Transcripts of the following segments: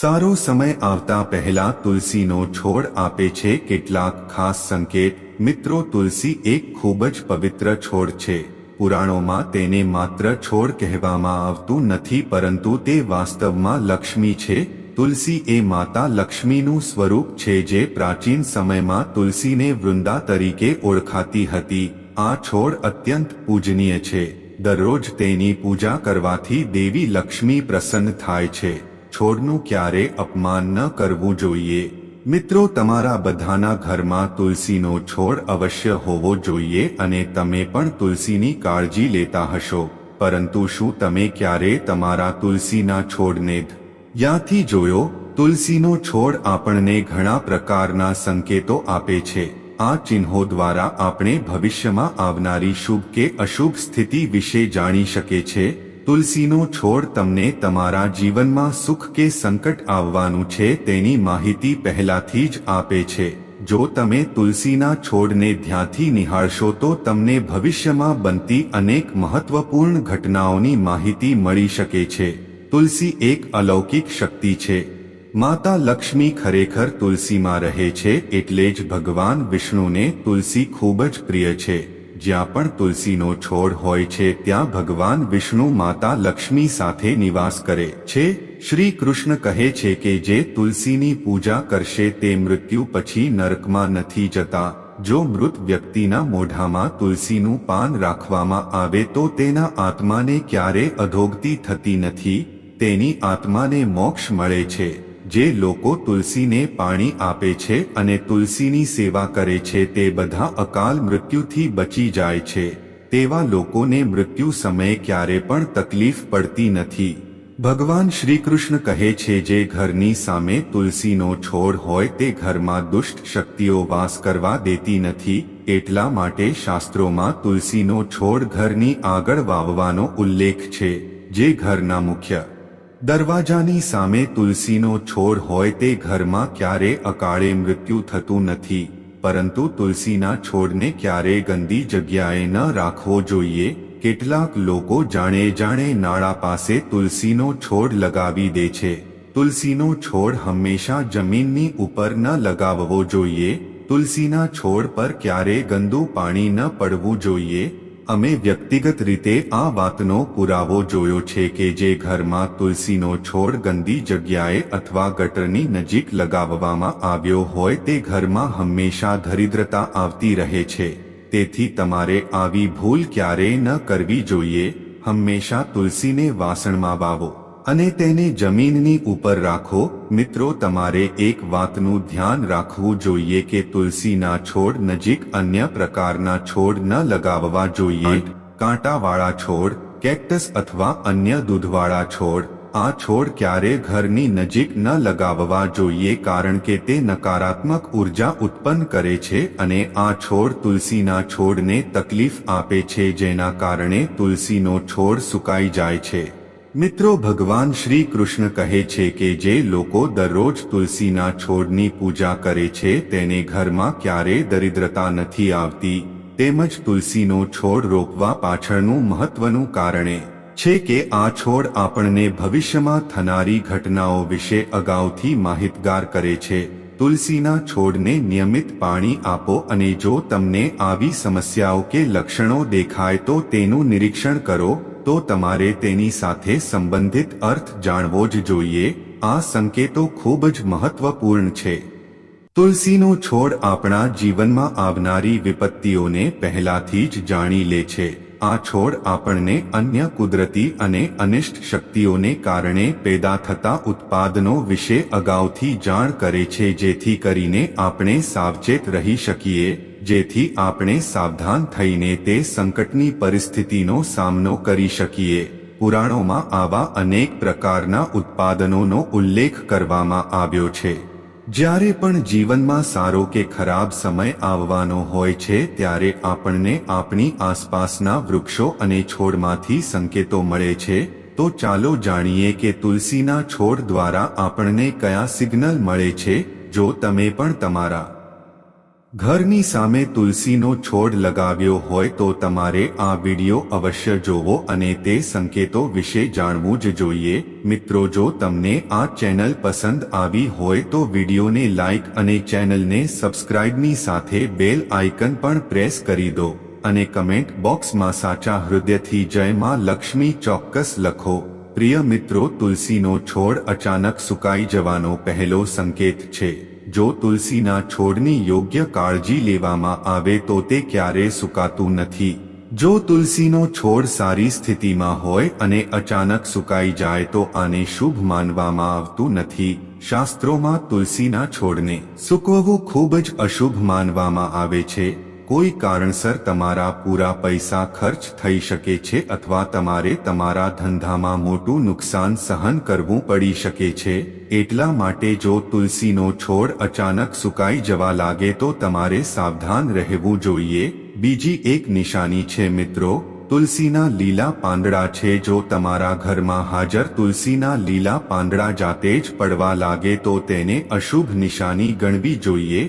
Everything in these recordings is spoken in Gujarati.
સારો સમય આવતા પહેલા તુલસીનો છોડ આપે છે કેટલાક ખાસ સંકેત. મિત્રો, તુલસી એક ખૂબ જ પવિત્ર છોડ છે. પુરાણોમાં તેને માત્ર છોડ કહેવામાં આવતું નથી, પરંતુ તે વાસ્તવમાં લક્ષ્મી છે. તુલસી એ માતા લક્ષ્મીનું સ્વરૂપ છે જે પ્રાચીન સમયમાં તુલસીને વૃંદા તરીકે ઓળખાતી હતી. આ છોડ અત્યંત પૂજનીય છે. દરરોજ તેની પૂજા કરવાથી દેવી લક્ષ્મી પ્રસન્ન થાય છે. છોડનું ક્યારે અપમાન ન કરવું જોઈએ? મિત્રો, તમારા બધાના ઘરમાં તુલસીનો છોડ અવશ્ય હોવો જોઈએ અને તમે પણ તુલસીની કાળજી લેતા હશો. પરંતુ શું તમે ક્યારે તમારા તુલસીના છોડને યાથી જોયો? તુલસીનો છોડ આપણને ઘણા પ્રકારના સંકેતો આપે છે. આ ચિહ્નો દ્વારા આપણે ભવિષ્યમાં આવનારી શુભ કે અશુભ સ્થિતિ વિશે જાણી શકે છે. તુલસીનો છોડ તમને તમારા જીવનમાં સુખ કે સંકટ આવવાનું છે તેની માહિતી પહેલાથી જ આપે છે. જો તમે તુલસીના છોડને ધ્યાનથી નિહાળશો તો તમને ભવિષ્યમાં બનતી અનેક મહત્વપૂર્ણ ઘટનાઓની માહિતી મળી શકે છે. તુલસી એક અલૌકિક શક્તિ છે. માતા લક્ષ્મી ખરેખર તુલસીમાં રહે છે એટલે જ ભગવાન વિષ્ણુને તુલસી ખૂબ જ પ્રિય છે. જ્યાં પણ તુલસીનો છોડ હોય છે, ત્યાં ભગવાન વિષ્ણુ માતા લક્ષ્મી સાથે નિવાસ કરે છે. શ્રી કૃષ્ણ કહે છે કે જે તુલસીની પૂજા કરશે તે મૃત્યુ પછી નરકમાં નથી જતા. જો મૃત વ્યક્તિના મોઢામાં તુલસીનું પાન રાખવામાં આવે તો તેના આત્માને ક્યારે અધોગતિ થતી નથી, તેની આત્માને મોક્ષ મળે છે. જે લોકો તુલસીને પાણી આપે છે અને તુલસીની સેવા કરે છે તે બધા અકાલ મૃત્યુથી બચી જાય છે. તેવા લોકોને મૃત્યુ સમયે ક્યારે પણ તકલીફ પડતી નથી. ભગવાન શ્રીકૃષ્ણ કહે છે, જે ઘરની સામે તુલસીનો છોડ હોય તે ઘરમાં દુષ્ટ શક્તિઓ વાસ કરવા દેતી નથી. એટલા માટે શાસ્ત્રોમાં તુલસીનો છોડ ઘરની આગળ વાવવાનો ઉલ્લેખ છે, જે ઘરના મુખ્ય દરવાજાની સામે તુલસીનો છોડ હોય તે ઘરમાં ક્યારે અકાળે મૃત્યુ થતું નથી, પરંતુ તુલસીના છોડને ક્યારે ગંદી જગ્યાએ ન રાખવો જોઈએ, કેટલાક લોકો જાણે જાણે નાળા પાસે તુલસીનો છોડ લગાવી દે છે. તુલસીનો છોડ હંમેશા જમીનની ઉપર ન લગાવવો જોઈએ, તુલસીના છોડ પર ક્યારે ગંદુ પાણી ન પડવું જોઈએ અમે વ્યક્તિગત રીતે આ વાતનો પુરાવો જોયો છે કે જે ઘરમાં તુલસીનો છોડ ગંદી જગ્યાએ અથવા ગટરની નજીક લગાવવામાં આવ્યો હોય તે ઘરમાં હંમેશા દરિદ્રતા આવતી રહે છે. તેથી તમારે આવી ભૂલ ક્યારેય ન કરવી જોઈએ. હંમેશા તુલસીને વાસણમાં વાવો. અને તેને જમીનની ઉપર રાખો. મિત્રો તમારે એક વાતનું ધ્યાન રાખવું જોઈએ કે તુલસીના છોડ નજીક અન્ય પ્રકારના છોડ ન લગાવવા જોઈએ. કાંટાવાળા છોડ કેક્ટસ અથવા અન્ય દૂધવાળા છોડ આ છોડ ક્યારે ઘરની નજીક ન લગાવવા જોઈએ કારણ કે તે નકારાત્મક ઊર્જા ઉત્પન્ન કરે છે અને આ છોડ તુલસીના છોડને તકલીફ આપે છે જેના કારણે તુલસીનો છોડ સુકાઈ જાય છે. મિત્રો, ભગવાન શ્રી કૃષ્ણ કહે છે કે જે લોકો દરરોજ તુલસીના છોડની પૂજા કરે છે, તેને ઘરમાં ક્યારે દરિદ્રતા નથી આવતી. તેમજ તુલસીનો છોડ રોપવા પાછળનું મહત્વનું કારણે છે કે આ છોડ આપણને ભવિષ્યમાં થનારી ઘટનાઓ વિશે અગાઉથી માહિતગાર કરે છે. તુલસીના છોડને નિયમિત પાણી આપો અને જો તમને આવી સમસ્યાઓ કે લક્ષણો દેખાય તો તેનું નિરીક્ષણ કરો. તો તમારે તેની સાથે સંબંધિત અર્થ જાણવો જ જોઈએ. આ સંકેતો ખૂબ જ મહત્વપૂર્ણ છે. તુલસીનો છોડ આપણા જીવનમાં આવનારી વિપત્તિઓને પહેલાથી જ જાણી લે છે. આ છોડ આપણને અન્ય કુદરતી અને અનિષ્ટ શક્તિઓને કારણે પેદા થતા ઉત્પાદનો વિશે અગાઉથી જાણ કરે છે, જેથી કરીને આપણે સાવચેત રહી શકીએ, જેથી આપણે સાવધાન થઈને તે સંકટની પરિસ્થિતિનો સામનો કરી શકીએ. પુરાણોમાં આવા અનેક પ્રકારના ઉત્પાદનોનો ઉલ્લેખ કરવામાં આવ્યો છે. જ્યારે પણ જીવનમાં સારો કે ખરાબ સમય આવવાનો હોય છે, ત્યારે આપણને આપણી આસપાસના વૃક્ષો અને છોડમાંથી સંકેતો મળે છે. તો ચાલો જાણીએ કે તુલસીના છોડ દ્વારા આપણને કયા સિગ્નલ મળે છે, જો તમે પણ તમારા ઘરની સામે તુલસીનો છોડ લગાવ્યો હોય તો તમારે આ વિડિયો અવશ્ય જોવો અને તે સંકેતો વિશે જાણવું જ જોઈએ. મિત્રો, જો તમને આ ચેનલ પસંદ આવી હોય તો વિડિયોને લાઇક અને ચેનલને સબસ્ક્રાઇબની સાથે બેલ આઇકન પણ પ્રેસ કરી દો અને કમેન્ટ બોક્સમાં સાચા હૃદયથી જય માં લક્ષ્મી ચોક્કસ લખો. પ્રિય મિત્રો, તુલસીનો છોડ અચાનક સુકાઈ જવાનો પહેલો સંકેત છે. જો તુલસીના છોડની યોગ્ય કાળજી લેવામાં આવે તો તે ક્યારે સુકાતું નથી. જો તુલસીનો છોડ સારી સ્થિતિમાં હોય અને અચાનક સુકાઈ જાય તો આને શુભ માનવામાં આવતું નથી. શાસ્ત્રોમાં તુલસીના છોડને સૂકવવું ખૂબ જ અશુભ માનવામાં આવે છે. કોઈ કારણસર તમારા પૂરા પૈસા ખર્ચ થઈ શકે છે અથવા તમારે તમારા ધંધામાં મોટું નુકસાન સહન કરવું પડી શકે છે, એટલા માટે જો તુલસીનો છોડ અચાનક સુકાઈ જવા લાગે તો તમારે સાવધાન રહેવું જોઈએ. બીજી એક નિશાની છે મિત્રો, તુલસીના લીલા પાંદડા છે જો તમારા ઘરમાં હાજર તુલસીના લીલા પાંદડા જાતે જ પડવા લાગે તો તેને અશુભ નિશાની ગણવી જોઈએ.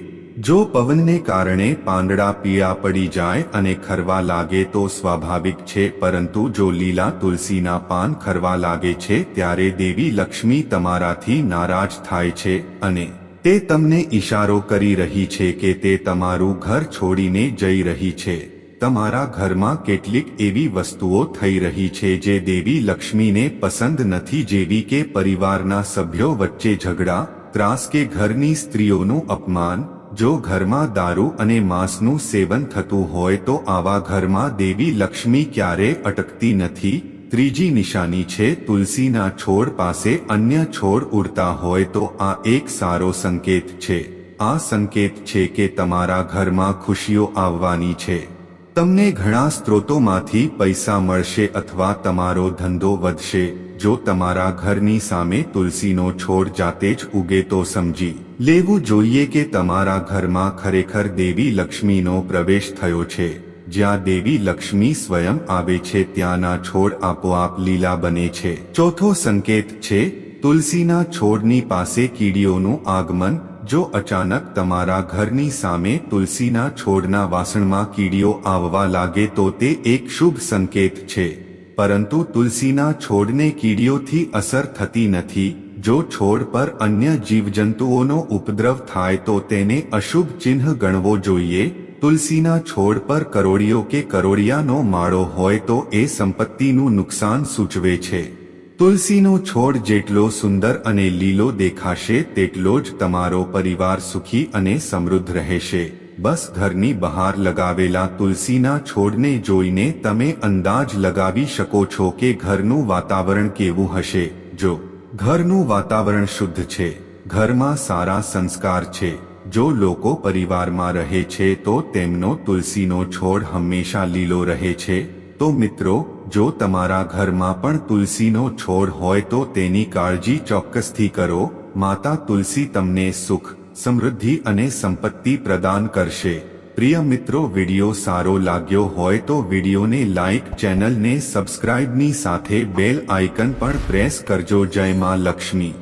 જો પવનને કારણે પાંદડા પીળા પડી જાય અને ખરવા લાગે તો સ્વાભાવિક છે, પરંતુ જો લીલા તુલસીના પાન ખરવા લાગે છે, ત્યારે દેવી લક્ષ્મી તમારાથી નારાજ થાય છે અને તે તમને ઈશારો કરી રહી છે કે તે તમારું ઘર છોડીને જઈ રહી છે. તમારા ઘરમાં કેટલીક એવી વસ્તુઓ થઈ રહી છે જે દેવી લક્ષ્મીને પસંદ નથી, જેવી કે પરિવારના સભ્યો વચ્ચે ઝઘડા, ત્રાસ કે ઘરની સ્ત્રીઓનું અપમાન જો ઘરમાં દારૂ અને માંસનું સેવન થતું હોય તો આવા ઘરમાં દેવી લક્ષ્મી ક્યારે અટકતી નથી? ત્રીજી નિશાની છે, તુલસીના છોડ પાસે અન્ય છોડ ઉડતા હોય તો આ એક સારો સંકેત છે. આ સંકેત છે કે તમારા ઘરમાં ખુશીઓ આવવાની છે. તમને ઘણા સ્ત્રોતોમાંથી પૈસા મળશે અથવા તમારો ધંધો વધશે, જો તમારા ઘરની સામે તુલસીનો છોડ જાતે જ ઉગે તો સમજી લેવું જોઈએ કે તમારા ઘરમાં ખરેખર દેવી લક્ષ્મીનો પ્રવેશ થયો છે. જ્યાં દેવી લક્ષ્મી સ્વયં આવે છે, ત્યાંના છોડ આપોઆપ લીલા બને છે. ચોથો સંકેત છે તુલસીના છોડની પાસે કીડીઓનું આગમન, જો અચાનક તમારા ઘરની સામે તુલસીના છોડના વાસણમાં કીડીઓ આવવા લાગે તો તે એક શુભ સંકેત છે. પરંતુ તુલસીના છોડને કીડીઓથી અસર થતી નથી. જો છોડ પર અન્ય જીવજંતુઓનો ઉપદ્રવ થાય તો તેને અશુભ ચિહ્ન ગણવો જોઈએ. તુલસીના છોડ પર કરોડીઓ કે કરોડિયાનો માળો હોય તો એ સંપત્તિનું નુકસાન સૂચવે છે. તુલસીનો છોડ જેટલો સુંદર અને લીલો દેખાશે, તેટલો જ તમારો પરિવાર સુખી અને સમૃદ્ધ રહેશે. બસ ઘરની બહાર લગાવેલા તુલસીના છોડને જોઈને તમે અંદાજ લગાવી શકો છો કે ઘરનું વાતાવરણ કેવું હશે. જો ઘરનું વાતાવરણ શુદ્ધ છે, ઘરમાં સારા સંસ્કાર છે, જો લોકો પરિવારમાં રહે છે, તો તેમનો તુલસીનો છોડ હંમેશા લીલો રહે છે. તો મિત્રો જો તમારા ઘરમાં પણ તુલસીનો છોડ હોય તો તેની કાળજી ચોક્કસથી કરો. માતા તુલસી તમને સુખ, સમૃદ્ધિ અને સંપત્તિ પ્રદાન કરશે. પ્રિય મિત્રો, વિડિયો સારો લાગ્યો હોય તો વિડિયોને લાઇક ચેનલને સબસ્ક્રાઇબની સાથે બેલ આઇકન પણ પ્રેસ કરજો. જય માં લક્ષ્મી.